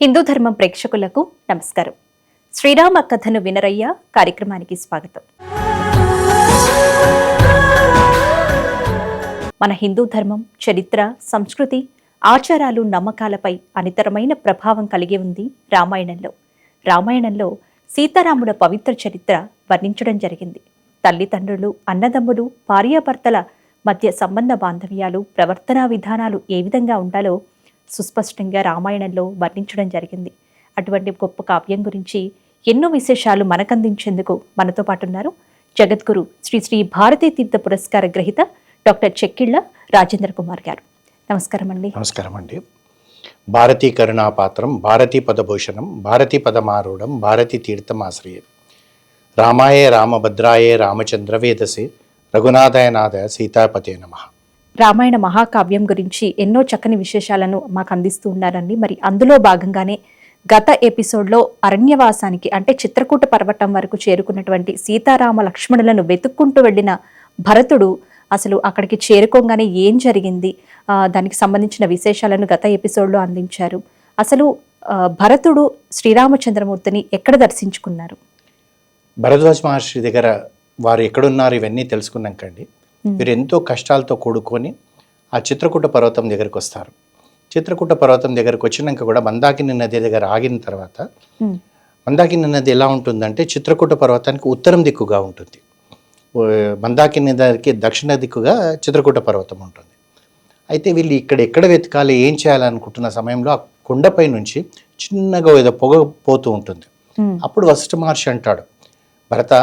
హిందూ ధర్మం ప్రేక్షకులకు నమస్కారం. శ్రీరామ కథను వినరయ్య కార్యక్రమానికి స్వాగతం. మన హిందూ ధర్మం చరిత్ర సంస్కృతి ఆచారాలు నమ్మకాలపై అనితరమైన ప్రభావం కలిగి ఉంది రామాయణంలో. రామాయణంలో సీతారాముల పవిత్ర చరిత్ర వర్ణించడం జరిగింది. తల్లిదండ్రులు అన్నదమ్ములు భార్యాభర్తల మధ్య సంబంధ బాంధవ్యాలు ప్రవర్తనా విధానాలు ఏ విధంగా ఉండాలో సుస్పష్టంగా రామాయణంలో వర్ణించడం జరిగింది. అటువంటి గొప్ప కావ్యం గురించి ఎన్నో విశేషాలు మనకందించేందుకు మనతో పాటు ఉన్నారు జగద్గురు శ్రీ శ్రీ భారతీ తీర్థ పురస్కార గ్రహీత డాక్టర్ చెక్కిళ్ళ రాజేంద్ర కుమార్ గారు. నమస్కారం అండి నమస్కారం అండి భారతీ కరుణాపాత్రం భారతీ పదభూషణం భారతీ పదమారూఢం భారతీ తీర్థమాశ్రయం. రామాయే రామభద్రాయే రామచంద్ర వేదసి రఘునాథాయ నాథ సీతాపతే నమ. రామాయణ మహాకావ్యం గురించి ఎన్నో చక్కని విశేషాలను మాకు అందిస్తూ ఉన్నారండి. మరి అందులో భాగంగానే గత ఎపిసోడ్లో అరణ్యవాసానికి అంటే చిత్రకూట పర్వతం వరకు చేరుకున్నటువంటి సీతారామ లక్ష్మణులను వెతుక్కుంటూ వెళ్ళిన భరతుడు అసలు అక్కడికి చేరుకోగానే ఏం జరిగింది? దానికి సంబంధించిన విశేషాలను గత ఎపిసోడ్లో అందించారు. అసలు భరతుడు శ్రీరామచంద్రమూర్తిని ఎక్కడ దర్శించుకున్నారు? భరద్వాజ మహర్షి దగ్గర వారు ఎక్కడున్నారు ఇవన్నీ తెలుసుకున్నాకండి వీరు ఎంతో కష్టాలతో కూడుకొని ఆ చిత్రకూట పర్వతం దగ్గరికి వస్తారు. చిత్రకూట పర్వతం దగ్గరికి వచ్చినాక కూడా మందాకిని నది దగ్గర ఆగిన తర్వాత మందాకిని నది ఎలా ఉంటుందంటే చిత్రకూట పర్వతానికి ఉత్తరం దిక్కుగా ఉంటుంది. మందాకిని నదికి దక్షిణ దిక్కుగా చిత్రకూట పర్వతం ఉంటుంది. అయితే వీళ్ళు ఇక్కడ ఎక్కడ వెతకాలి ఏం చేయాలనుకుంటున్న సమయంలో ఆ కొండపై నుంచి చిన్నగా ఏదో పొగ పోతూ ఉంటుంది. అప్పుడు వశిష్ఠ మహర్షి అంటాడు భరత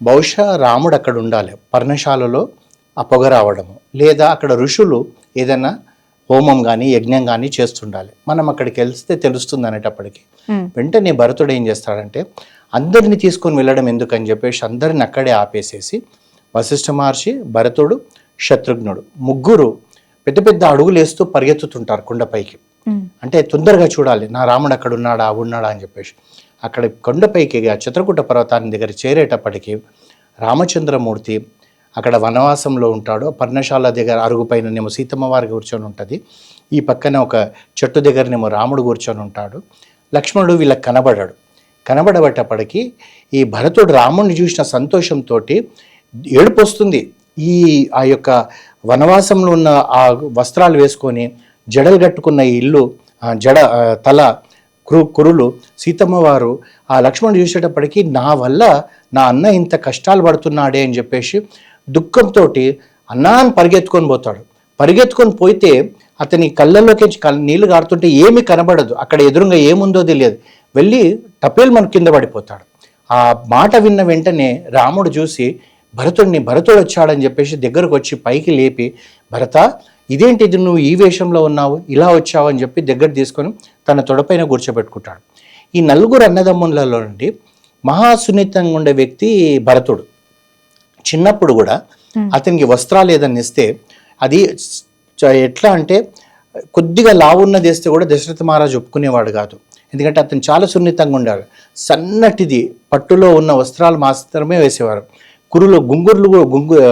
బహుశా రాముడు అక్కడ ఉండాలి. పర్ణశాలలో ఆ పొగ రావడము. లేదా అక్కడ ఋషులు ఏదైనా హోమం కానీ యజ్ఞం కానీ చేస్తుండాలి. మనం అక్కడికి వెళ్తే తెలుస్తుంది అనేటప్పటికి. వెంటనే భరతుడు ఏం చేస్తాడంటే అందరిని తీసుకొని వెళ్ళడం ఎందుకని చెప్పేసి అందరిని అక్కడే ఆపేసేసి వశిష్ఠ మహర్షి భరతుడు శత్రుఘ్నుడు ముగ్గురు పెద్ద పెద్ద అడుగులు వేస్తూ పరిగెత్తుతుంటారు కొండపైకి అంటే తొందరగా చూడాలి. నా రాముడు అక్కడ ఉన్నాడా ఉన్నాడా అని చెప్పేసి. అక్కడ కొండపైకి ఆ చిత్రకూట పర్వతాన్ని దగ్గర చేరేటప్పటికి రామచంద్రమూర్తి అక్కడ వనవాసంలో ఉంటాడు. పర్ణశాల దగ్గర అరుగుపైననేమో సీతమ్మ వారి కూర్చొని ఉంటుంది. ఈ పక్కన ఒక చెట్టు దగ్గరనేమో రాముడు కూర్చొని ఉంటాడు. లక్ష్మణుడు వీళ్ళకి కనబడాడు. కనబడబట్టప్పటికి ఈ భరతుడు రాముడిని చూసిన సంతోషంతో ఏడుపు వస్తుంది ఈ ఆ యొక్క వనవాసంలో ఉన్న ఆ వస్త్రాలు వేసుకొని జడలు కట్టుకున్న ఈ ఇల్లు జడ తల కురు కురులు సీతమ్మవారు ఆ లక్ష్మణుడు చూసేటప్పటికీ నా వల్ల నా అన్న ఇంత కష్టాలు పడుతున్నాడే అని చెప్పేసి దుఃఖంతో అన్నా అని పరిగెత్తుకొని పోతాడు. పరిగెత్తుకొని పోతే అతని కళ్ళల్లోకి నీళ్ళు గారుతుంటే ఏమీ కనబడదు. అక్కడ ఎదురుగా ఏముందో తెలియదు. వెళ్ళి టపేలు మన కింద పడిపోతాడు. ఆ మాట విన్న వెంటనే రాముడు చూసి భరతుడిని భరతుడు వచ్చాడని చెప్పేసి దగ్గరకు వచ్చి పైకి లేపి భరత ఇదేంటి ఇది? నువ్వు ఈ వేషంలో ఉన్నావు ఇలా వచ్చావు అని చెప్పి దగ్గర తీసుకొని తన తొడపైన కూర్చోబెట్టుకుంటాడు. ఈ నలుగురు అన్నదమ్ములలో నుండి మహాసున్నితంగా ఉండే వ్యక్తి భరతుడు. చిన్నప్పుడు కూడా అతనికి వస్త్రాలు ఏదన్నా ఇస్తే అది ఎట్లా అంటే కొద్దిగా లావున్నది వేస్తే కూడా దశరథ మహారాజు ఒప్పుకునేవాడు కాదు. ఎందుకంటే అతను చాలా సున్నితంగా ఉండాడు సన్నటిది పట్టులో ఉన్న వస్త్రాలు మాత్రమే వేసేవారు. కురులు గుంగుర్లు గుంగు ఆ,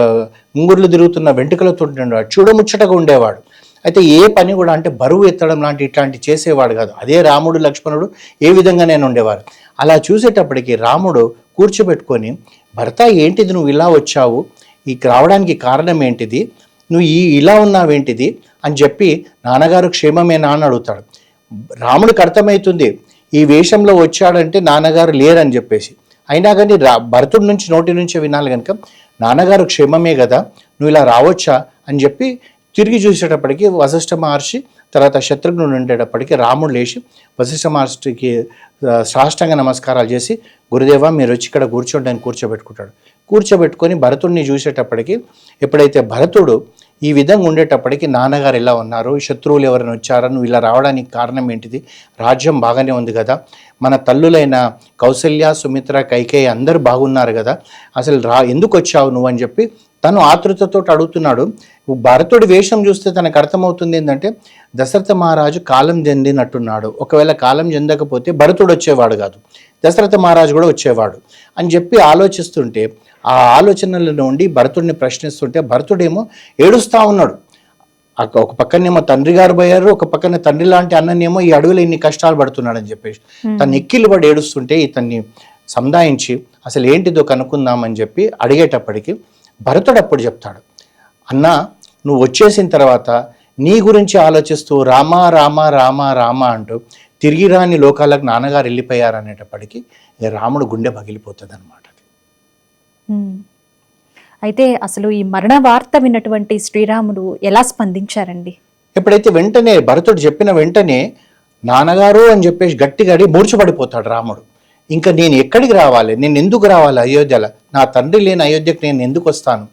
గుంగుర్లు తిరుగుతున్న వెంట్రుకలతో ఉండేవాడు. చూడముచ్చటగా ఉండేవాడు. అయితే ఏ పని కూడా అంటే బరువు ఎత్తడం లాంటి ఇట్లాంటి చేసేవాడు కాదు. అదే రాముడు లక్ష్మణుడు ఏ విధంగా నేను ఉండేవారు. అలా చూసేటప్పటికి రాముడు కూర్చోబెట్టుకొని భర్త ఏంటిది నువ్వు ఇలా వచ్చావు? ఈ రావడానికి కారణం ఏంటిది? నువ్వు ఈ ఇలా ఉన్నావేంటిది? అని చెప్పి నాన్నగారు క్షేమమేనా అని అడుగుతాడు. రాముడికి అర్థమవుతుంది ఈ వేషంలో వచ్చాడంటే నాన్నగారు లేరని చెప్పేసి. అయినా కానీ రా భరతుడి నుంచి నోటి నుంచి వినాలి కనుక నాన్నగారు క్షేమమే కదా నువ్వు ఇలా రావచ్చా? అని చెప్పి తిరిగి చూసేటప్పటికి వశిష్ఠ మహర్షి తర్వాత శత్రుఘ్నుడు ఉండేటప్పటికి రాముడు లేచి వశిష్ఠ మహర్షికి సాష్టంగ నమస్కారాలు చేసి గురుదేవ మీరు వచ్చి ఇక్కడ కూర్చోండి అని కూర్చోబెట్టుకుంటాడు. కూర్చోబెట్టుకొని భరతుడిని చూసేటప్పటికి ఎప్పుడైతే భరతుడు ఈ విధంగా ఉండేటప్పటికి నాన్నగారు ఎలా ఉన్నారు శత్రువులు ఎవరైనా వచ్చారా నువ్వు ఇలా రావడానికి కారణం ఏంటిది రాజ్యం బాగానే ఉంది కదా మన తల్లులైన కౌసల్య సుమిత్ర కైకేయి అందరూ బాగున్నారు కదా అసలు రా ఎందుకు వచ్చావు నువ్వు అని చెప్పి తను ఆతృతతో అడుగుతున్నాడు. భరతుడి వేషం చూస్తే తనకు అర్థమవుతుంది ఏంటంటే దశరథ మహారాజు కాలం చెందినట్టున్నాడు. ఒకవేళ కాలం చెందకపోతే భరతుడు వచ్చేవాడు కాదు. దశరథ మహారాజు కూడా వచ్చేవాడు. అని చెప్పి ఆలోచిస్తుంటే ఆ ఆలోచనల నుండి భరతుడిని ప్రశ్నిస్తుంటే భరతుడేమో ఏడుస్తా ఉన్నాడు. ఒక పక్కనేమో తండ్రి గారు పోయారు ఒక పక్కన తండ్రి లాంటి అన్ననేమో ఈ అడవిలో ఇన్ని కష్టాలు పడుతున్నాడని చెప్పేసి. తను ఎక్కిళ్ళు పడి ఏడుస్తుంటే ఇతన్ని సముదాయించి అసలు ఏంటిదో కనుక్కుందామని చెప్పి అడిగేటప్పటికి భరతుడు అప్పుడు చెప్తాడు అన్న నువ్వు వచ్చేసిన తర్వాత నీ గురించి ఆలోచిస్తూ రామ రామ రామ రామ అంటూ తిరిగి రాని లోకాలకు నాన్నగారు వెళ్ళిపోయారు అనేటప్పటికీ ఇక రాముడు గుండె పగిలిపోతుంది అనమాట. అయితే అసలు ఈ మరణ వార్త విన్నటువంటి శ్రీరాముడు ఎలా స్పందించారండి? ఎప్పుడైతే వెంటనే భరతుడు చెప్పిన వెంటనే నాన్నగారు అని చెప్పేసి గట్టిగా అడిగి మూర్చబడిపోతాడు రాముడు. ఇంకా నేను ఎక్కడికి రావాలి? నేను ఎందుకు రావాలి అయోధ్యలో? నా తండ్రి లేని అయోధ్యకు నేను ఎందుకు వస్తాను?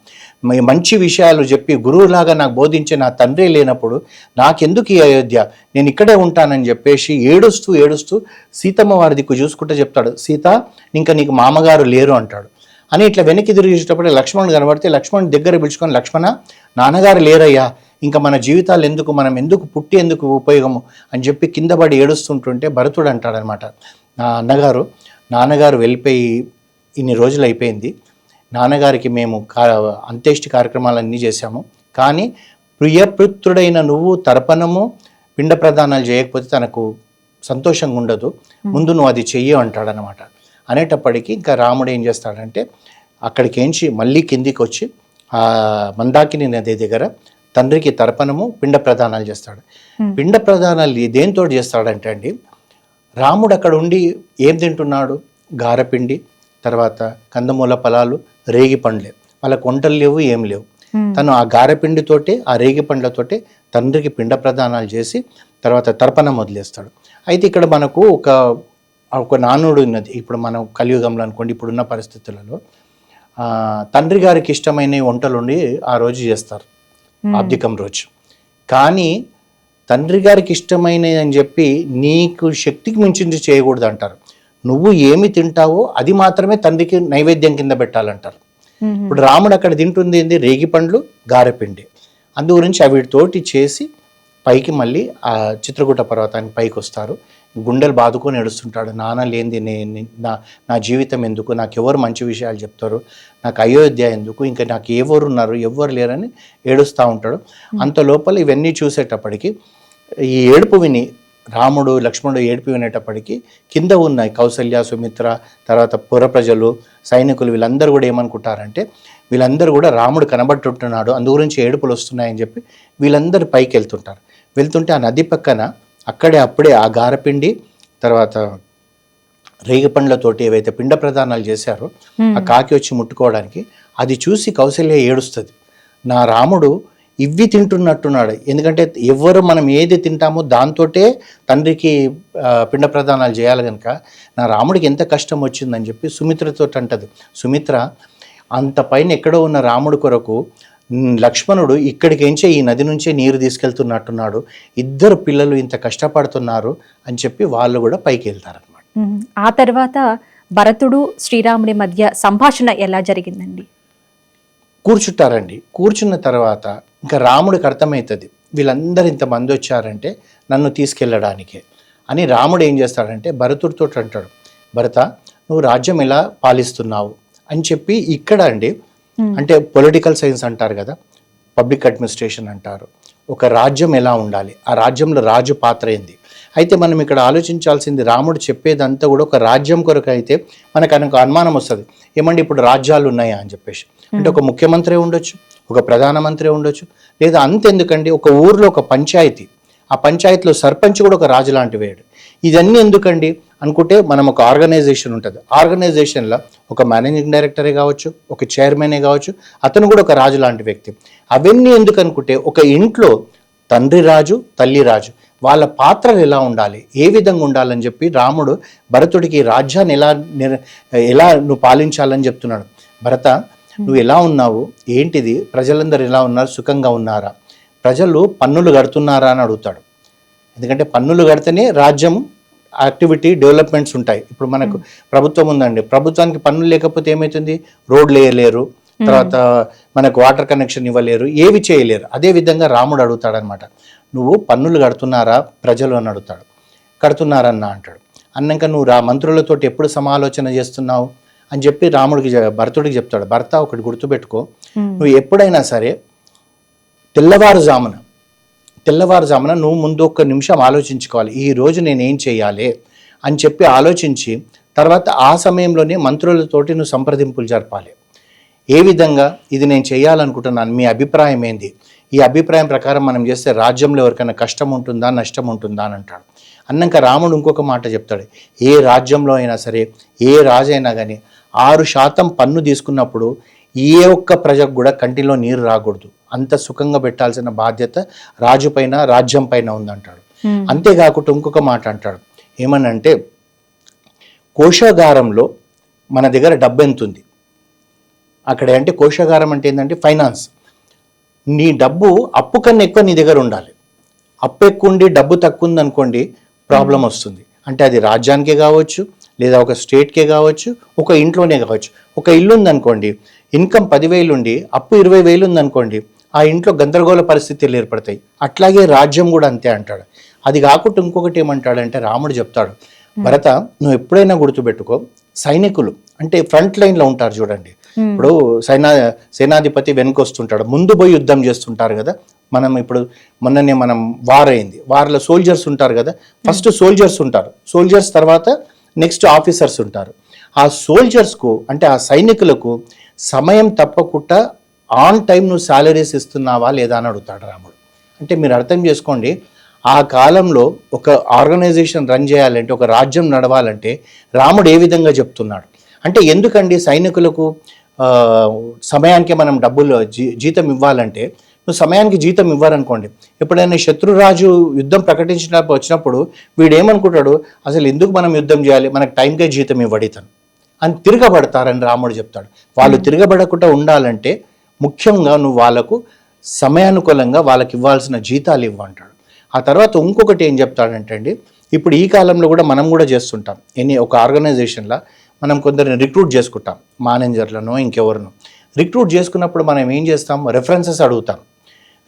మంచి విషయాలు చెప్పి గురువులాగా నాకు బోధించే నా తండ్రి లేనప్పుడు నాకెందుకు ఈ అయోధ్య? నేను ఇక్కడే ఉంటానని చెప్పేసి ఏడుస్తూ ఏడుస్తూ సీతమ్మ వారి దిక్కు చూసుకుంటూ చెప్తాడు సీత ఇంకా నీకు మామగారు లేరు అంటాడు. అని ఇట్లా వెనక్కి తిరిగేటప్పుడు లక్ష్మణుడు కనబడితే లక్ష్మణుడు దగ్గర పిలుచుకొని లక్ష్మణ నాన్నగారు లేరయ్యా ఇంకా మన జీవితాలు ఎందుకు మనం ఎందుకు పుట్టి ఎందుకు ఉపయోగము అని చెప్పి కింద పడి ఏడుస్తుంటుంటే భరతుడు అంటాడనమాట. నా అన్నగారు నాన్నగారు వెళ్ళిపోయి ఇన్ని రోజులు అయిపోయింది. నాన్నగారికి మేము కా అంత్యేష్టి కార్యక్రమాలన్నీ చేశాము. కానీ ప్రియపుత్రుడైన నువ్వు తర్పణము పిండ ప్రదానాలు చేయకపోతే తనకు సంతోషంగా ఉండదు. ముందు నువ్వు అది చెయ్యి అంటాడనమాట. అనేటప్పటికీ ఇంకా రాముడు ఏం చేస్తాడంటే అక్కడికి ఏంచి మళ్ళీ కిందికి వచ్చి మందాకిని నది దగ్గర తండ్రికి తర్పణము పిండ ప్రదానాలు చేస్తాడు. పిండ ప్రదానాలు దేంతో చేస్తాడంటే అండి రాముడు అక్కడ ఉండి ఏం తింటున్నాడు? గారపిండి తర్వాత కందమూల ఫలాలు రేగి పండ్లే. వాళ్ళకి వంటలు లేవు ఏం లేవు. తను ఆ గారెపిండితోటి ఆ రేగి పండ్లతోటి తండ్రికి పిండ ప్రదానాలు చేసి తర్వాత తర్పణం వదిలేస్తాడు. అయితే ఇక్కడ మనకు ఒక ఒక నానుడు ఉన్నది. ఇప్పుడు మనం కలియుగంలో అనుకోండి ఇప్పుడున్న పరిస్థితులలో తండ్రి గారికి ఇష్టమైన వంటలు ఉండి ఆ రోజు చేస్తారు. ఆబ్దికం రోజు. కానీ తండ్రి గారికి ఇష్టమైనది అని చెప్పి నీకు శక్తికి మించింది చేయకూడదు అంటారు నువ్వు ఏమి తింటావో అది మాత్రమే తండ్రికి నైవేద్యం కింద పెట్టాలంటారు. ఉమ్. ఇప్పుడు రాముడు అక్కడ తింటుంది ఏంది? రేగి పండ్లు గారెపిండి అందు గురించి అవిటితోటి చేసి పైకి మళ్ళీ ఆ చిత్రకూట పర్వతానికి పైకి వస్తారు గుండెలు బాదుకొని ఏడుస్తుంటాడు. నాన్న లేనిది నేను నా నా జీవితం ఎందుకు? నాకు ఎవరు మంచి విషయాలు చెప్తారు? నాకు అయోధ్య ఎందుకు? ఇంకా నాకు ఎవరు ఉన్నారు ఎవరు లేరని ఏడుస్తూ ఉంటాడు. అంత లోపల ఇవన్నీ చూసేటప్పటికి ఈ ఏడుపు విని రాముడు లక్ష్మణుడు ఏడుపు వినేటప్పటికి కింద ఉన్నాయి కౌసల్య సుమిత్ర తర్వాత పుర ప్రజలు సైనికులు వీళ్ళందరూ కూడా ఏమనుకుంటారంటే వీళ్ళందరూ కూడా రాముడు కనబడుతుంటున్నాడు అందు గురించి ఏడుపులు వస్తున్నాయని చెప్పి వీళ్ళందరూ పైకి వెళ్తుంటారు వెళ్తుంటే ఆ నది పక్కన అక్కడే అప్పుడే ఆ గారపిండి తర్వాత రేగి పండ్లతోటి ఏవైతే పిండ ప్రదానాలు చేశారో ఆ కాకి వచ్చి ముట్టుకోవడానికి అది చూసి కౌశల్య ఏడుస్తుంది. నా రాముడు ఇవి తింటున్నట్టున్నాడు. ఎందుకంటే ఎవరు మనం ఏది తింటామో దాంతోటే తండ్రికి పిండ ప్రదానాలు చేయాలి కనుక నా రాముడికి ఎంత కష్టం వచ్చిందని చెప్పి సుమిత్రతో అంటది. సుమిత్ర అంత పైన ఎక్కడో ఉన్న రాముడి కొరకు లక్ష్మణుడు ఇక్కడికి ఎంచే ఈ నది నుంచే నీరు తీసుకెళ్తున్నట్టున్నాడు ఇద్దరు పిల్లలు ఇంత కష్టపడుతున్నారు అని చెప్పి వాళ్ళు కూడా పైకి వెళ్తారనమాట. ఆ తర్వాత భరతుడు శ్రీరాముడి మధ్య సంభాషణ ఎలా జరిగిందండి కూర్చుంటారండి కూర్చున్న తర్వాత ఇంకా రాముడికి అర్థమవుతుంది వీళ్ళందరూ ఇంతమంది వచ్చారంటే నన్ను తీసుకెళ్ళడానికే అని రాముడు ఏం చేస్తాడంటే భరతుడితో అంటాడు భరత నువ్వు రాజ్యం ఎలా పాలిస్తున్నావు అని చెప్పి ఇక్కడ అండి. అంటే పొలిటికల్ సైన్స్ అంటారు కదా పబ్లిక్ అడ్మినిస్ట్రేషన్ అంటారు. ఒక రాజ్యం ఎలా ఉండాలి? ఆ రాజ్యంలో రాజు పాత్ర ఏంది? అయితే మనం ఇక్కడ ఆలోచించాల్సింది రాముడు చెప్పేదంతా కూడా ఒక రాజ్యం కొరకు అయితే మనకు అనుకు అనుమానం వస్తుంది. ఏమండి ఇప్పుడు రాజ్యాలు ఉన్నాయా అని చెప్పేసి? అంటే ఒక ముఖ్యమంత్రి ఉండొచ్చు ఒక ప్రధానమంత్రి ఉండొచ్చు లేదా అంతెందుకండి ఒక ఊర్లో ఒక పంచాయతీ. ఆ పంచాయతీలో సర్పంచ్ కూడా ఒక రాజు లాంటి వేడు. ఇదన్నీ ఎందుకండి? అనుకుంటే మనం ఒక ఆర్గనైజేషన్ ఉంటుంది. ఆర్గనైజేషన్లో ఒక మేనేజింగ్ డైరెక్టరే కావచ్చు ఒక చైర్మనే కావచ్చు అతను కూడా ఒక రాజు లాంటి వ్యక్తి. అవన్నీ ఎందుకు అనుకుంటే ఒక ఇంట్లో తండ్రి రాజు తల్లి రాజు వాళ్ళ పాత్రలు ఎలా ఉండాలి ఏ విధంగా ఉండాలని చెప్పి రాముడు భరతుడికి రాజ్యాన్ని ఎలా ఎలా నువ్వు పాలించాలని చెప్తున్నాడు. భరత నువ్వు ఎలా ఉన్నావు? ఏంటిది? ప్రజలందరూ ఎలా ఉన్నారు? సుఖంగా ఉన్నారా? ప్రజలు పన్నులు కడుతున్నారా అని అడుగుతాడు. ఎందుకంటే పన్నులు కడితేనే రాజ్యం యాక్టివిటీ డెవలప్మెంట్స్ ఉంటాయి. ఇప్పుడు మనకు ప్రభుత్వం ఉందండి. ప్రభుత్వానికి పన్నులు లేకపోతే ఏమవుతుంది రోడ్లు వేయలేరు. తర్వాత మనకు వాటర్ కనెక్షన్ ఇవ్వలేరు. ఏవి చేయలేరు. అదే విధంగా రాముడు అడుగుతాడనమాట. నువ్వు పన్నులు కడుతున్నారా? ప్రజలు అని అడుగుతాడు. కడుతున్నారన్నా అంటాడు. అన్నాక నువ్వు రా మంత్రులతోటి ఎప్పుడు సమాలోచన చేస్తున్నావు? అని చెప్పి రాముడికి భరతుడికి చెప్తాడు. భర్త ఒకటి గుర్తుపెట్టుకో. ఉమ్. నువ్వు ఎప్పుడైనా సరే తెల్లవారుజామున తెల్లవారుజామున నువ్వు ముందు ఒక్క నిమిషం ఆలోచించుకోవాలి. ఈ రోజు నేను ఏం చేయాలి? అని చెప్పి ఆలోచించి తర్వాత ఆ సమయంలోనే మంత్రులతోటి నువ్వు సంప్రదింపులు జరపాలి. ఏ విధంగా? ఇది నేను చేయాలనుకుంటున్నాను. మీ అభిప్రాయం ఏంది? ఈ అభిప్రాయం ప్రకారం మనం చేస్తే రాజ్యంలో ఎవరికైనా కష్టం ఉంటుందా నష్టం ఉంటుందా అని అంటాడు. అన్నాక రాముడు ఇంకొక మాట చెప్తాడు. ఏ రాజ్యంలో అయినా సరే ఏ రాజు అయినా కానీ ఆరు శాతం పన్ను తీసుకున్నప్పుడు ఏ ఒక్క ప్రజకు కూడా కంటిలో నీరు రాకూడదు. అంత సుఖంగా పెట్టాల్సిన బాధ్యత రాజు పైన రాజ్యం పైన ఉందంటాడు. అంతేకాకుండా ఇంకొక మాట అంటాడు. ఏమనంటే కోశాగారంలో మన దగ్గర డబ్బు ఎంత ఉంది? అక్కడ అంటే కోశాగారం అంటే ఏంటంటే ఫైనాన్స్. నీ డబ్బు అప్పు కన్నా ఎక్కువ నీ దగ్గర ఉండాలి. అప్పు ఎక్కువ ఉండి డబ్బు తక్కువ ఉంది అనుకోండి ప్రాబ్లం వస్తుంది. అంటే అది రాజ్యానికే కావచ్చు లేదా ఒక స్టేట్కే కావచ్చు ఒక ఇంట్లోనే కావచ్చు. ఒక ఇల్లు ఉందనుకోండి ఇన్కమ్ పదివేలు ఉండి అప్పు ఇరవై వేలు ఉందనుకోండి ఆ ఇంట్లో గందరగోళ పరిస్థితులు ఏర్పడతాయి. అట్లాగే రాజ్యం కూడా అంతే అంటాడు. అది కాకుండా ఇంకొకటి ఏమంటాడంటే రాముడు చెప్తాడు భరత నువ్వు ఎప్పుడైనా గుర్తుపెట్టుకో సైనికులు అంటే ఫ్రంట్ లైన్లో ఉంటారు చూడండి. ఇప్పుడు సైనా సేనాధిపతి వెనుకొస్తుంటాడు. ముందు పోయి యుద్ధం చేస్తుంటారు కదా. మనం ఇప్పుడు మొన్ననే మనం వార్ అయింది. వార్లో సోల్జర్స్ ఉంటారు కదా. ఫస్ట్ సోల్జర్స్ ఉంటారు. సోల్జర్స్ తర్వాత నెక్స్ట్ ఆఫీసర్స్ ఉంటారు. ఆ సోల్జర్స్కు అంటే ఆ సైనికులకు సమయం తప్పకుండా ఆన్ టైం నువ్వు శాలరీస్ ఇస్తున్నావా లేదా అని అడుగుతాడు రాముడు. అంటే మీరు అర్థం చేసుకోండి ఆ కాలంలో ఒక ఆర్గనైజేషన్ రన్ చేయాలంటే ఒక రాజ్యం నడవాలంటే రాముడు ఏ విధంగా చెప్తున్నాడు? అంటే ఎందుకండి సైనికులకు సమయానికి మనం డబ్బులు జీ జీతం ఇవ్వాలంటే నువ్వు సమయానికి జీతం ఇవ్వాలనుకోండి. ఎప్పుడైనా శత్రురాజు యుద్ధం ప్రకటించినప్పుడు వచ్చినప్పుడు వీడు ఏమనుకుంటాడు అసలు ఎందుకు మనం యుద్ధం చేయాలి? మనకు టైంకే జీతం ఇవ్వడితను అని తిరగబడతారని రాముడు చెప్తాడు. వాళ్ళు తిరగబడకుండా ఉండాలంటే ముఖ్యంగా నువ్వు వాళ్ళకు సమయానుకూలంగా వాళ్ళకి ఇవ్వాల్సిన జీతాలు ఇవ్వంటాడు ఆ తర్వాత ఇంకొకటి ఏం చెప్తాడంటే అండి ఇప్పుడు ఈ కాలంలో కూడా మనం కూడా చేస్తుంటాం. ఎన్ని ఒక ఆర్గనైజేషన్లో మనం కొందరిని రిక్రూట్ చేసుకుంటాం. మేనేజర్లను ఇంకెవరినో. రిక్రూట్ చేసుకున్నప్పుడు మనం ఏం చేస్తాం? రెఫరెన్సెస్ అడుగుతాం.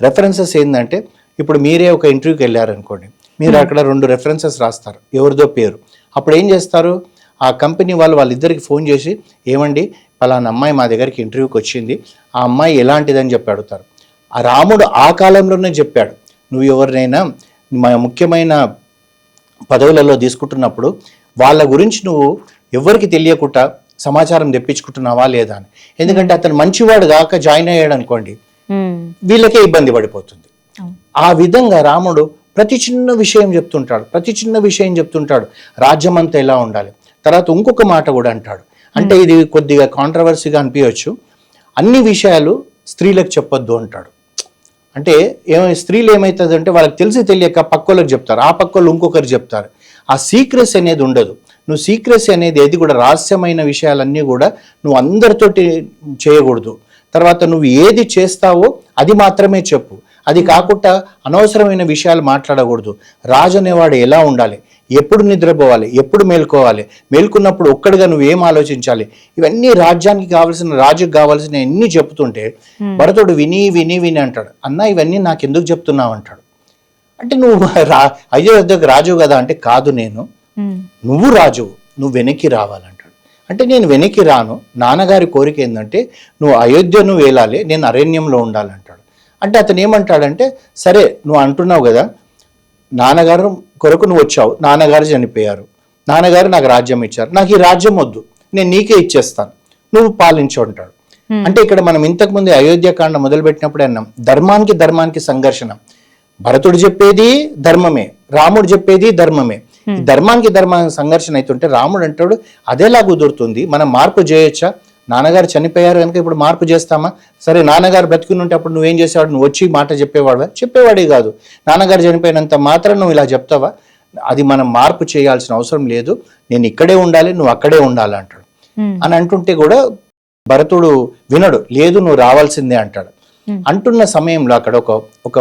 రెఫరెన్సెస్ ఏంటంటే ఇప్పుడు మీరే ఒక ఇంటర్వ్యూకి వెళ్ళారనుకోండి మీరు అక్కడ రెండు రెఫరెన్సెస్ రాస్తారు ఎవరిదో పేరు. అప్పుడు ఏం చేస్తారు? ఆ కంపెనీ వాళ్ళు వాళ్ళిద్దరికి ఫోన్ చేసి ఏమండి పలానా అమ్మాయి మా దగ్గరికి ఇంటర్వ్యూకి వచ్చింది ఆ అమ్మాయి ఎలాంటిదని చెప్పి అడుగుతారు. ఆ రాముడు ఆ కాలంలోనే చెప్పాడు నువ్వు ఎవరినైనా మా ముఖ్యమైన పదవులలో తీసుకుంటున్నప్పుడు వాళ్ళ గురించి నువ్వు ఎవరికి తెలియకుండా సమాచారం తెప్పించుకుంటున్నావా లేదా అని. ఎందుకంటే అతను మంచివాడు దాకా జాయిన్ అయ్యాడు అనుకోండి వీళ్ళకే ఇబ్బంది పడిపోతుంది. ఆ విధంగా రాముడు ప్రతి చిన్న విషయం చెప్తుంటాడు ప్రతి చిన్న విషయం చెప్తుంటాడు. రాజ్యం అంతా ఎలా ఉండాలి? తర్వాత ఇంకొక మాట కూడా అంటాడు. అంటే ఇది కొద్దిగా కాంట్రవర్సీగా అనిపించవచ్చు అన్ని విషయాలు స్త్రీలకు చెప్పొద్దు అంటాడు. అంటే ఏమో స్త్రీలు ఏమవుతుంది అంటే వాళ్ళకి తెలిసి తెలియక పక్కోళ్ళకి చెప్తారు ఆ పక్కోళ్ళు ఇంకొకరు చెప్తారు. ఆ సీక్రెస్ అనేది ఉండదు. నువ్వు సీక్రెసీ అనేది ఏది కూడా రహస్యమైన విషయాలన్నీ కూడా నువ్వు అందరితోటి చేయకూడదు. తర్వాత నువ్వు ఏది చేస్తావో అది మాత్రమే చెప్పు. అది కాకుండా అనవసరమైన విషయాలు మాట్లాడకూడదు. రాజు అనేవాడు ఎలా ఉండాలి? ఎప్పుడు నిద్రపోవాలి? ఎప్పుడు మేల్కోవాలి? మేల్కున్నప్పుడు ఒక్కడిగా నువ్వు ఏం ఆలోచించాలి? ఇవన్నీ రాజ్యానికి కావాల్సిన రాజుకి కావాల్సిన ఎన్ని చెప్తుంటే భరతుడు విని విని విని అంటాడు. అన్న ఇవన్నీ నాకు ఎందుకు చెప్తున్నావు? అంటాడు. అంటే నువ్వు రా అయోధ్యకు రాజు కదా అంటే కాదు నేను. నువ్వు రాజు. నువ్వు వెనక్కి రావాలంటాడు అంటే నేను వెనక్కి రాను. నాన్నగారి కోరిక ఏంటంటే నువ్వు అయోధ్యను వేలాలి నేను అరణ్యంలో ఉండాలంటాడు అంటే అతను ఏమంటాడంటే సరే నువ్వు అంటున్నావు కదా నాన్నగారు కొరకు నువ్వు వచ్చావు నాన్నగారు చనిపోయారు నాన్నగారు నాకు రాజ్యం ఇచ్చారు నాకు ఈ రాజ్యం వద్దు నేను నీకే ఇచ్చేస్తాను నువ్వు పాలించు అంటాడు. అంటే ఇక్కడ మనం ఇంతకుముందు అయోధ్యకాండ మొదలుపెట్టినప్పుడే అన్నాం ధర్మానికి ధర్మానికి సంఘర్షణ భరతుడు చెప్పేది ధర్మమే రాముడు చెప్పేది ధర్మమే ధర్మానికి ధర్మానికి సంఘర్షణ అవుతుంటే రాముడు అంటాడు అదేలా కుదురుతుంది. మనం మార్పు చేయొచ్చా? నాన్నగారు చనిపోయారు కనుక ఇప్పుడు మార్పు చేస్తామా? సరే నాన్నగారు బ్రతికుని ఉంటే అప్పుడు నువ్వేం చేసేవాడు? నువ్వు వచ్చి మాట చెప్పేవాడు చెప్పేవాడే కాదు. నాన్నగారు చనిపోయినంత మాత్రం నువ్వు ఇలా చెప్తావా? అది మనం మార్పు చేయాల్సిన అవసరం లేదు. నేను ఇక్కడే ఉండాలి నువ్వు అక్కడే ఉండాలి అంటాడు. అని అంటుంటే కూడా భరతుడు వినడు. లేదు నువ్వు రావాల్సిందే అంటాడు. అంటున్న సమయంలో అక్కడ ఒక ఒక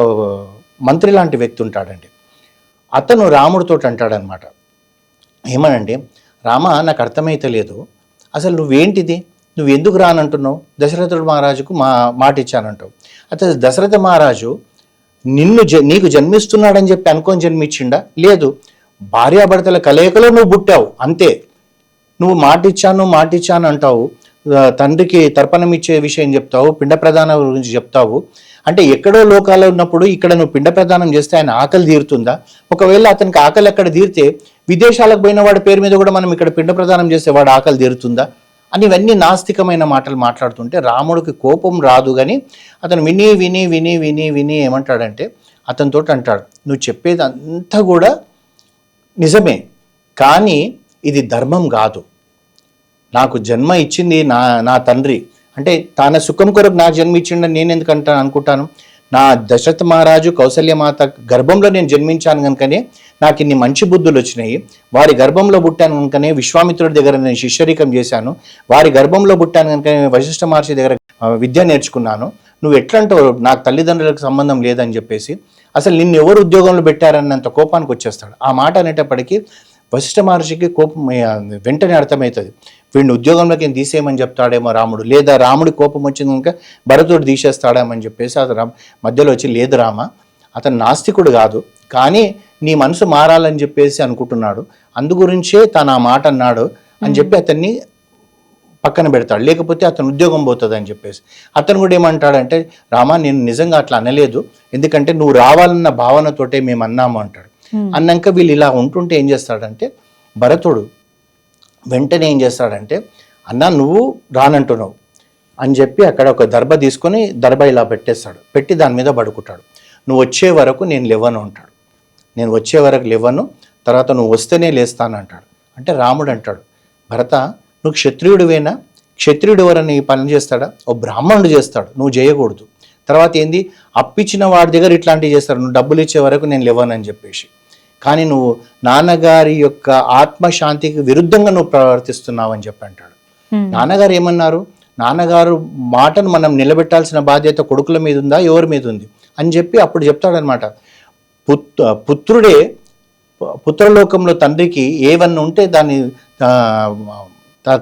మంత్రి లాంటి వ్యక్తి ఉంటాడండి. అతను రాముడితో అంటాడనమాట. ఏమనండి? రామ నాకు అర్థమైతే లేదు. అసలు నువ్వేంటిది? నువ్వు ఎందుకు రానంటున్నావు? దశరథుడు మహారాజుకు మా మాట ఇచ్చానంటావు అతను దశరథ మహారాజు నిన్ను జ నీకు జన్మిస్తున్నాడని చెప్పి అనుకొని జన్మించిండా? లేదు. భార్యాభర్తల కలయికలో నువ్వు పుట్టావు అంతే. నువ్వు మాట ఇచ్చాను మాట ఇచ్చాను అంటావు తండ్రికి తర్పణం ఇచ్చే విషయం చెప్తావు పిండ ప్రధాన గురించి చెప్తావు. అంటే ఎక్కడో లోకాల్లో ఉన్నప్పుడు ఇక్కడ నువ్వు పిండ ప్రదానం చేస్తే ఆయన ఆకలి తీరుతుందా? ఒకవేళ అతనికి ఆకలి అక్కడ తీరితే విదేశాలకు పోయిన వాడి పేరు మీద కూడా మనం ఇక్కడ పిండ ప్రదానం చేస్తే వాడు ఆకలి తీరుతుందా? అని ఇవన్నీ నాస్తికమైన మాటలు మాట్లాడుతుంటే రాముడికి కోపం రాదు కానీ అతను విని విని విని విని విని ఏమంటాడంటే అతనితో అంటాడు నువ్వు చెప్పేది అంతా కూడా నిజమే కానీ ఇది ధర్మం కాదు. నాకు జన్మ ఇచ్చింది నా నా తండ్రి అంటే తన సుఖం కొరకు నాకు జన్మించిండని నేను ఎందుకంటా అనుకుంటాను? నా దశరథ మహారాజు కౌసల్యమాత గర్భంలో నేను జన్మించాను కనుకనే నాకు ఇన్ని మంచి బుద్ధులు వచ్చినాయి. వారి గర్భంలో పుట్టాను కనుకనే విశ్వామిత్రుడి దగ్గర నేను శిష్యరికం చేశాను. వారి గర్భంలో పుట్టాను కనుకనే వశిష్ఠ మహర్షి దగ్గర విద్య నేర్చుకున్నాను. నువ్వు ఎట్లంటావు? నాకు తల్లిదండ్రులకు సంబంధం లేదని చెప్పేసి. అసలు నిన్ను ఎవరు ఉద్యోగంలో పెట్టారన్నంత కోపానికి వచ్చేస్తాడు. ఆ మాట అనేటప్పటికీ వశిష్ఠ మహర్షికి కోపం వెంటనే అర్థమవుతుంది. వీడిని ఉద్యోగంలోకి ఏం తీసేయమని చెప్తాడేమో రాముడు. లేదా రాముడి కోపం వచ్చింది కనుక భరతుడు తీసేస్తాడేమని చెప్పేసి అతను మధ్యలో వచ్చి లేదు రామ అతను నాస్తికుడు కాదు కానీ నీ మనసు మారాలని చెప్పేసి అనుకుంటున్నాడు. అందు గురించే తను ఆ మాట అన్నాడు అని చెప్పి అతన్ని పక్కన పెడతాడు. లేకపోతే అతను ఉద్యోగం పోతుంది అని చెప్పేసి. అతను కూడా ఏమంటాడంటే రామా నేను నిజంగా అట్లా అనలేదు. ఎందుకంటే నువ్వు రావాలన్న భావనతోటే మేము అన్నాము అంటాడు. Hmm. అన్నాక వీళ్ళు ఇలా ఉంటుంటే ఏం చేస్తాడంటే భరతుడు వెంటనే ఏం చేస్తాడంటే అన్న నువ్వు రానంటున్నావు. అని చెప్పి అక్కడ ఒక దర్భ తీసుకొని దర్భ ఇలా పెట్టేస్తాడు. పెట్టి దాని మీద పడుకుంటాడు. నువ్వు వచ్చే వరకు నేను లేవను అంటాడు. నేను వచ్చే వరకు లేవను తర్వాత నువ్వు వస్తేనే లేస్తాను అంటాడు. అంటే రాముడు అంటాడు భరత నువ్వు క్షత్రియుడివేనా? క్షత్రియుడు ఎవరని పని చేస్తాడా? ఓ బ్రాహ్మణుడు చేస్తాడు నువ్వు చేయకూడదు. తర్వాత ఏంది? అప్పిచ్చిన వాడి దగ్గర ఇట్లాంటివి చేస్తాడు నువ్వు డబ్బులు ఇచ్చే వరకు నేను లేవనని చెప్పేసి. కానీ నువ్వు నాన్నగారి యొక్క ఆత్మశాంతికి విరుద్ధంగా నువ్వు ప్రవర్తిస్తున్నావు అని చెప్పి అంటాడు. నాన్నగారు ఏమన్నారు? నాన్నగారు మాటను మనం నిలబెట్టాల్సిన బాధ్యత కొడుకుల మీద ఉందా? ఎవరి మీద ఉంది? అని చెప్పి అప్పుడు చెప్తాడనమాట. పుత్ పుత్రుడే పుత్రలోకంలో తండ్రికి ఏవన్నీ ఉంటే దాన్ని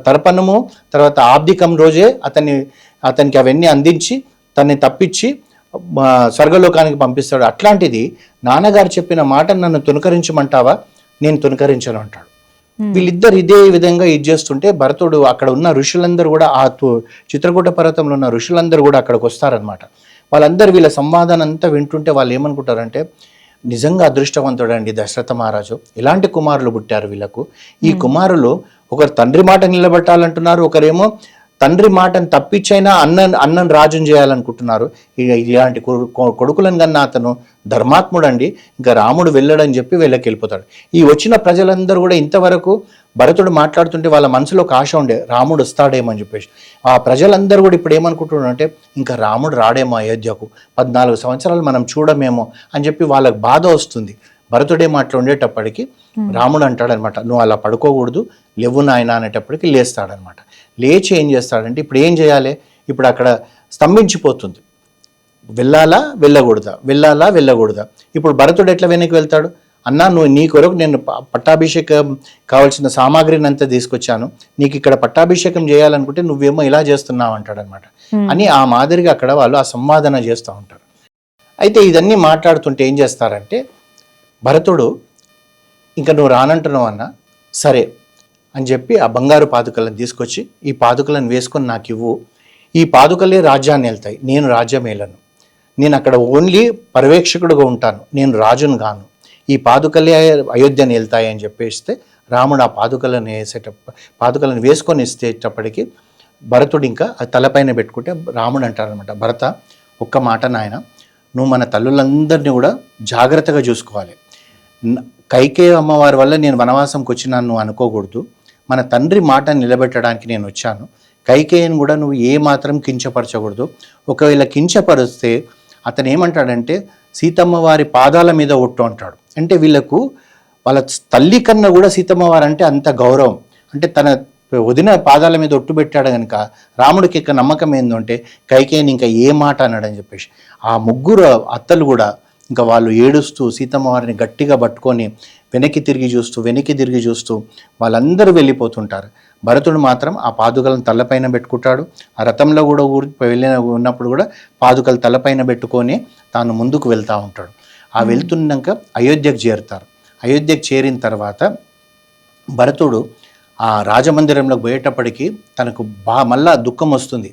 తర్పణము తర్వాత ఆబ్దికం రోజే అతన్ని అతనికి అవన్నీ అందించి తన్ని తప్పించి స్వర్గలోకానికి పంపిస్తాడు. అట్లాంటిది నాన్నగారు చెప్పిన మాట నన్ను తునకరించమంటావా? నేను తునకరించను అంటాడు. వీళ్ళిద్దరు ఇదే విధంగా ఇది చేస్తుంటే భరతుడు అక్కడ ఉన్న ఋషులందరూ కూడా ఆ తు- చిత్రకూట పర్వతంలో ఉన్న ఋషులందరూ కూడా అక్కడికి వస్తారనమాట వాళ్ళందరూ వీళ్ళ సంవాదన అంతా వింటుంటే వాళ్ళు ఏమనుకుంటారంటే నిజంగా అదృష్టవంతుడండి దశరథ మహారాజు. ఎలాంటి కుమారులు పుట్టారు వీళ్ళకు. ఈ కుమారులు ఒకరు తండ్రి మాట నిలబెట్టాలంటున్నారు ఒకరేమో తండ్రి మాటను తప్పించైనా అన్న అన్నను రాజుని చేయాలనుకుంటున్నారు. ఇక ఇలాంటి కొడుకులను కన్నా అతను ధర్మాత్ముడు అండి ఇంకా రాముడు వెళ్ళడని చెప్పి వీళ్ళకి వెళ్ళిపోతాడు. ఈ వచ్చిన ప్రజలందరూ కూడా ఇంతవరకు భరతుడు మాట్లాడుతుంటే వాళ్ళ మనసులో ఒక ఆశ ఉండే రాముడు వస్తాడేమో అని చెప్పేసి. ఆ ప్రజలందరూ కూడా ఇప్పుడు ఏమనుకుంటున్నారు అంటే ఇంకా రాముడు రాడేమో అయోధ్యకు పద్నాలుగు సంవత్సరాలు మనం చూడమేమో అని చెప్పి వాళ్ళకి బాధ వస్తుంది. భరతుడే మాటలు ఉండేటప్పటికి రాముడు అంటాడనమాట నువ్వు అలా పడుకోకూడదు లేవు నాయన అనేటప్పటికి లేస్తాడనమాట. లేచి ఏం చేస్తాడంటే ఇప్పుడు ఏం చేయాలి? ఇప్పుడు అక్కడ స్తంభించిపోతుంది. వెళ్ళాలా? వెళ్ళకూడదా? వెళ్ళాలా? వెళ్ళకూడదా? ఇప్పుడు భరతుడు ఎట్లా వెనక్కి వెళ్తాడు? అన్నా నువ్వు నీ కొరకు నేను పట్టాభిషేకం కావాల్సిన సామాగ్రిని అంతా తీసుకొచ్చాను. నీకు ఇక్కడ పట్టాభిషేకం చేయాలనుకుంటే నువ్వేమో ఇలా చేస్తున్నావు అంటాడనమాట. అని ఆ మాదిరిగా అక్కడ వాళ్ళు ఆ సంవాదన చేస్తూ ఉంటారు. అయితే ఇదన్నీ మాట్లాడుతుంటే ఏం చేస్తారంటే భరతుడు ఇంకా నువ్వు రానంటున్నావు అన్న? సరే అని చెప్పి ఆ బంగారు పాదుకలను తీసుకొచ్చి ఈ పాదుకలను వేసుకొని నాకు ఇవ్వు. ఈ పాదుకలే రాజ్యాన్ని వెళ్తాయి నేను రాజ్యమేలను నేను అక్కడ ఓన్లీ పర్యవేక్షకుడుగా ఉంటాను. నేను రాజును గాను. ఈ పాదుకలే అయోధ్యని వెళ్తాయి అని చెప్పేస్తే రాముడు ఆ పాదుకలను వేసేటప్పుడు పాదుకలను వేసుకొని ఇస్తేటప్పటికి భరతుడు ఇంకా తలపైన పెట్టుకుంటే రాముడు అంటారనమాట భరత ఒక్క మాట నాయన నువ్వు మన తల్లులందరినీ కూడా జాగ్రత్తగా చూసుకోవాలి. కైకేయ కైకే అమ్మవారి వల్ల నేను వనవాసంకి వచ్చినాను నువ్వు అనుకోకూడదు. మన తండ్రి మాట నిలబెట్టడానికి నేను వచ్చాను. కైకేయను కూడా నువ్వు ఏ మాత్రం కించపరచకూడదు. ఒకవేళ కించపరిస్తే అతను ఏమంటాడంటే సీతమ్మ వారి పాదాల మీద ఒట్టు అంటాడు. అంటే వీళ్ళకు వాళ్ళ తల్లి కన్నా కూడా సీతమ్మ వారు అంటే అంత గౌరవం. అంటే తన వదిన పాదాల మీద ఒట్టు పెట్టాడు కనుక రాముడికి ఇక నమ్మకం ఏందంటే కైకేయని ఇంకా ఏ మాట అన్నాడని చెప్పేసి. ఆ ముగ్గురు అత్తలు కూడా ఇంకా వాళ్ళు ఏడుస్తూ సీతమ్మ వారిని గట్టిగా పట్టుకొని వెనక్కి తిరిగి చూస్తూ వెనక్కి తిరిగి చూస్తూ వాళ్ళందరూ వెళ్ళిపోతుంటారు. భరతుడు మాత్రం ఆ పాదుకలను తలపైన పెట్టుకుంటాడు. ఆ రథంలో కూడా ఊరి వెళ్ళిన ఉన్నప్పుడు కూడా పాదుకలు తలపైన పెట్టుకొని తాను ముందుకు వెళ్తూ ఉంటాడు. ఆ వెళ్తున్నాక అయోధ్యకు చేరుతారు. అయోధ్యకు చేరిన తర్వాత భరతుడు ఆ రాజమందిరంలోకి పోయేటప్పటికి తనకు బా మళ్ళా దుఃఖం వస్తుంది.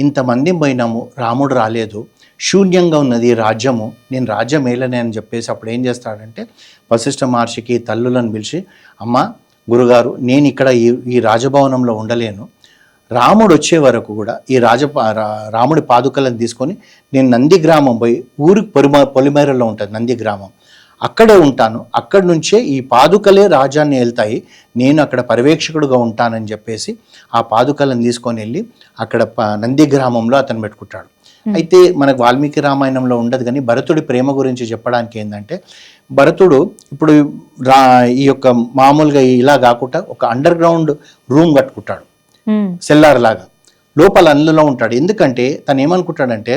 ఇంతమంది పోయినాము రాముడు రాలేదు. శూన్యంగా ఉన్నది ఈ రాజ్యము. నేను రాజ్యం ఏలనే అని చెప్పేసి అప్పుడు ఏం చేస్తాడంటే వశిష్ఠ మహర్షికి తల్లులను పిలిచి అమ్మ గురుగారు నేను ఇక్కడ ఈ ఈ రాజభవనంలో ఉండలేను. రాముడు వచ్చే వరకు కూడా ఈ రాజ రాముడి పాదుకలను తీసుకొని నేను నంది గ్రామం పోయి ఊరికి పొలిమ పొలిమేరలో ఉంటుంది నంది గ్రామం. అక్కడే ఉంటాను. అక్కడి నుంచే ఈ పాదుకలే రాజ్యాన్ని వెళ్తాయి నేను అక్కడ పర్యవేక్షకుడుగా ఉంటానని చెప్పేసి ఆ పాదుకలను తీసుకొని వెళ్ళి అక్కడ ప- నంది గ్రామంలో అతను పెట్టుకుంటాడు. అయితే మనకు వాల్మీకి రామాయణంలో ఉండదు కానీ భరతుడి ప్రేమ గురించి చెప్పడానికి ఏంటంటే భరతుడు ఇప్పుడు రా ఈ యొక్క మామూలుగా ఇలా కాకుండా ఒక అండర్ గ్రౌండ్ రూమ్ కట్టుకుంటాడు సెల్లార్ లాగా. లోపల అందులో ఉంటాడు. ఎందుకంటే తను ఏమనుకుంటాడంటే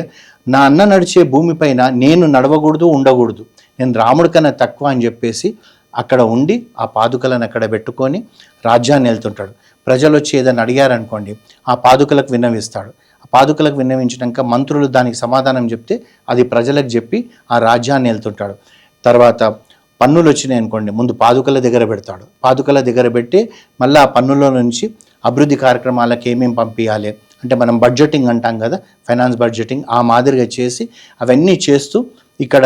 నా అన్న నడిచే భూమిపైన నేను నడవకూడదు ఉండకూడదు. నేను రాముడి కన్నా తక్కువ అని చెప్పేసి అక్కడ ఉండి ఆ పాదుకలను అక్కడ పెట్టుకొని రాజ్యాన్ని వెళ్తుంటాడు. ప్రజలు వచ్చి ఏదైనా అడిగారనుకోండి ఆ పాదుకలకు విన్నవిస్తాడు. పాదుకలకు విన్నవించినాక మంత్రులు దానికి సమాధానం చెప్తే అది ప్రజలకు చెప్పి ఆ రాజ్యాన్ని వెళ్తుంటాడు తర్వాత పన్నులు వచ్చినాయి అనుకోండి ముందు పాదుకల దగ్గర పెడతాడు. పాదుకల దగ్గర పెట్టి మళ్ళీ ఆ పన్నుల నుంచి అభివృద్ధి కార్యక్రమాలకు ఏమేమి పంపించాలి అంటే మనం బడ్జెటింగ్ అంటాం కదా ఫైనాన్స్ బడ్జెటింగ్ ఆ మాదిరిగా చేసి అవన్నీ చేస్తూ ఇక్కడ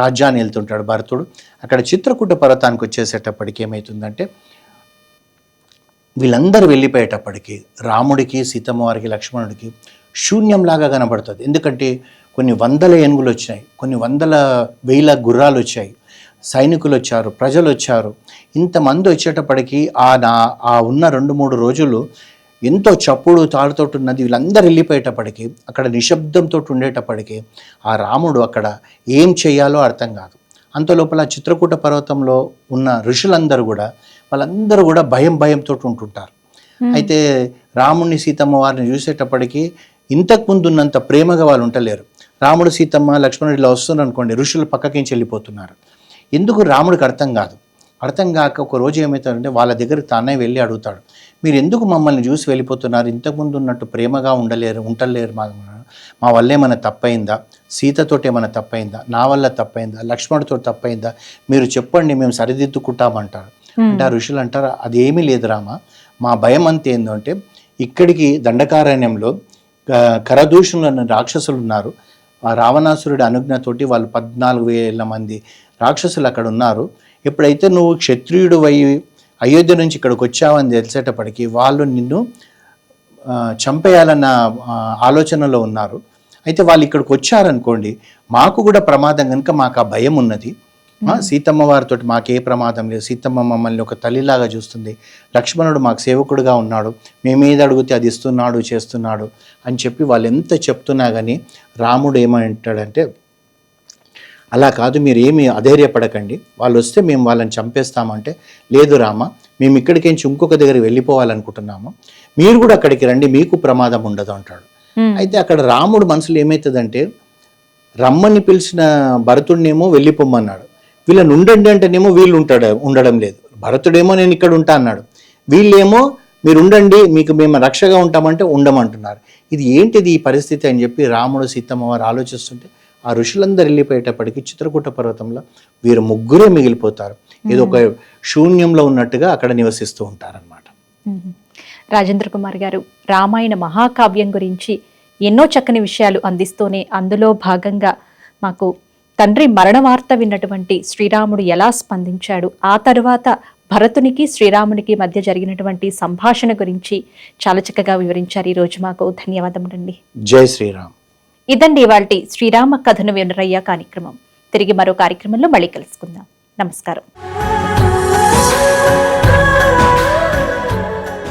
రాజ్యాన్ని వెళ్తుంటాడు భరతుడు. అక్కడ చిత్రకూట పర్వతానికి వచ్చేసేటప్పటికి ఏమవుతుందంటే వీళ్ళందరూ వెళ్ళిపోయేటప్పటికి రాముడికి సీతమ్మ వారికి లక్ష్మణుడికి శూన్యంలాగా కనబడుతుంది. ఎందుకంటే కొన్ని వందల ఏనుగులు వచ్చాయి కొన్ని వందల వేల గుర్రాలు వచ్చాయి సైనికులు వచ్చారు ప్రజలు వచ్చారు. ఇంతమంది వచ్చేటప్పటికి ఆ నా ఆ ఉన్న రెండు మూడు రోజులు ఎంతో చప్పుడు తాడుతోటి ఉన్నది. వీళ్ళందరూ వెళ్ళిపోయేటప్పటికీ అక్కడ నిశ్శబ్దంతో ఉండేటప్పటికీ ఆ రాముడు అక్కడ ఏం చేయాలో అర్థం కాదు. అంత లోపల చిత్రకూట పర్వతంలో ఉన్న ఋషులందరూ కూడా వాళ్ళందరూ కూడా భయం భయంతో ఉంటుంటారు. అయితే రాముడిని సీతమ్మ వారిని చూసేటప్పటికి ఇంతకు ముందు ఉన్నంత ప్రేమగా వాళ్ళు ఉంటలేరు రాముడు సీతమ్మ లక్ష్మణుడు ఇలా వస్తున్నారు అనుకోండి ఋషులు పక్కకించి వెళ్ళిపోతున్నారు. ఎందుకు? రాముడికి అర్థం కాదు. అర్థం కాక ఒక రోజు ఏమవుతారంటే వాళ్ళ దగ్గరికి తానే వెళ్ళి అడుగుతాడు. మీరు ఎందుకు మమ్మల్ని చూసి వెళ్ళిపోతున్నారు? ఇంతకుముందు ఉన్నట్టు ప్రేమగా ఉండలేరు ఉండలేరు మా మా వల్ల ఏమైనా తప్పైందా? సీతతోటి ఏమైనా తప్పైందా? నా వల్ల తప్పైందా? లక్ష్మణుడితో తప్పైందా? మీరు చెప్పండి మేము సరిదిద్దుకుంటామంటారు అంటే ఆ ఋషులు అంటారు అది ఏమీ లేదు రామ మా భయం అంత ఏంటంటే ఇక్కడికి దండకారణ్యంలో కరదూషణులు అనే రాక్షసులు ఉన్నారు. ఆ రావణాసురుడి అనుజ్ఞతోటి వాళ్ళు పద్నాలుగు వేల మంది రాక్షసులు అక్కడ ఉన్నారు. ఎప్పుడైతే నువ్వు క్షత్రియుడు అయ్యి అయోధ్య నుంచి ఇక్కడికి వచ్చావని తెలిసేటప్పటికి వాళ్ళు నిన్ను చంపేయాలన్న ఆలోచనలో ఉన్నారు. అయితే వాళ్ళు ఇక్కడికి వచ్చారనుకోండి మాకు కూడా ప్రమాదం కనుక మాకు ఆ భయం ఉన్నది. సీతమ్మ వారితో మాకే ప్రమాదం లేదు. సీతమ్మ మమ్మల్ని ఒక తల్లిలాగా చూస్తుంది. లక్ష్మణుడు మాకు సేవకుడుగా ఉన్నాడు. మేమేది అడిగితే అది ఇస్తున్నాడు చేస్తున్నాడు అని చెప్పి వాళ్ళు ఎంత చెప్తున్నా కానీ రాముడు ఏమంటాడంటే అలా కాదు మీరు ఏమి అధైర్యపడకండి. వాళ్ళు వస్తే మేము వాళ్ళని చంపేస్తామంటే లేదు రామ మేము ఇక్కడికి నుంచి ఇంకొక దగ్గర వెళ్ళిపోవాలనుకుంటున్నాము. మీరు కూడా అక్కడికి రండి మీకు ప్రమాదం ఉండదు అంటాడు. అయితే అక్కడ రాముడు మనసులో ఏమవుతుందంటే రమ్మని పిలిచిన భరతుడినేమో వెళ్ళిపోమ్మన్నాడు. వీళ్ళని ఉండండి అంటేనేమో వీళ్ళు ఉంటాడు ఉండడం లేదు. భరతుడేమో నేను ఇక్కడ ఉంటా అన్నాడు. వీళ్ళేమో మీరు ఉండండి మీకు మేము రక్షగా ఉంటామంటే ఉండమంటున్నారు. ఇది ఏంటిది ఈ పరిస్థితి అని చెప్పి రాముడు సీతమ్మ వారు ఆలోచిస్తుంటే ఆ ఋషులందరూ వెళ్ళిపోయేటప్పటికి చిత్రకూట పర్వతంలో వీరు ముగ్గురే మిగిలిపోతారు. ఇది ఒక శూన్యంలో ఉన్నట్టుగా అక్కడ నివసిస్తూ ఉంటారన్నమాట. ఉమ్. రాజేంద్ర కుమార్ గారు రామాయణ మహాకావ్యం గురించి ఎన్నో చక్కని విషయాలు అందిస్తూనే అందులో భాగంగా మాకు తండ్రి మరణ వార్త విన్నటువంటి శ్రీరాముడు ఎలా స్పందించాడు? ఆ తరువాత భరతునికి శ్రీరామునికి మధ్య జరిగినటువంటి సంభాషణ గురించి చాలా చక్కగా వివరించారు. ఈ రోజు మాకు ధన్యవాదములండి. జై శ్రీరామ్. ఇదండి ఇవాళ శ్రీరామ కథను వినరయ్య కార్యక్రమం. తిరిగి మరో కార్యక్రమంలో మళ్ళీ కలుసుకుందాం. నమస్కారం.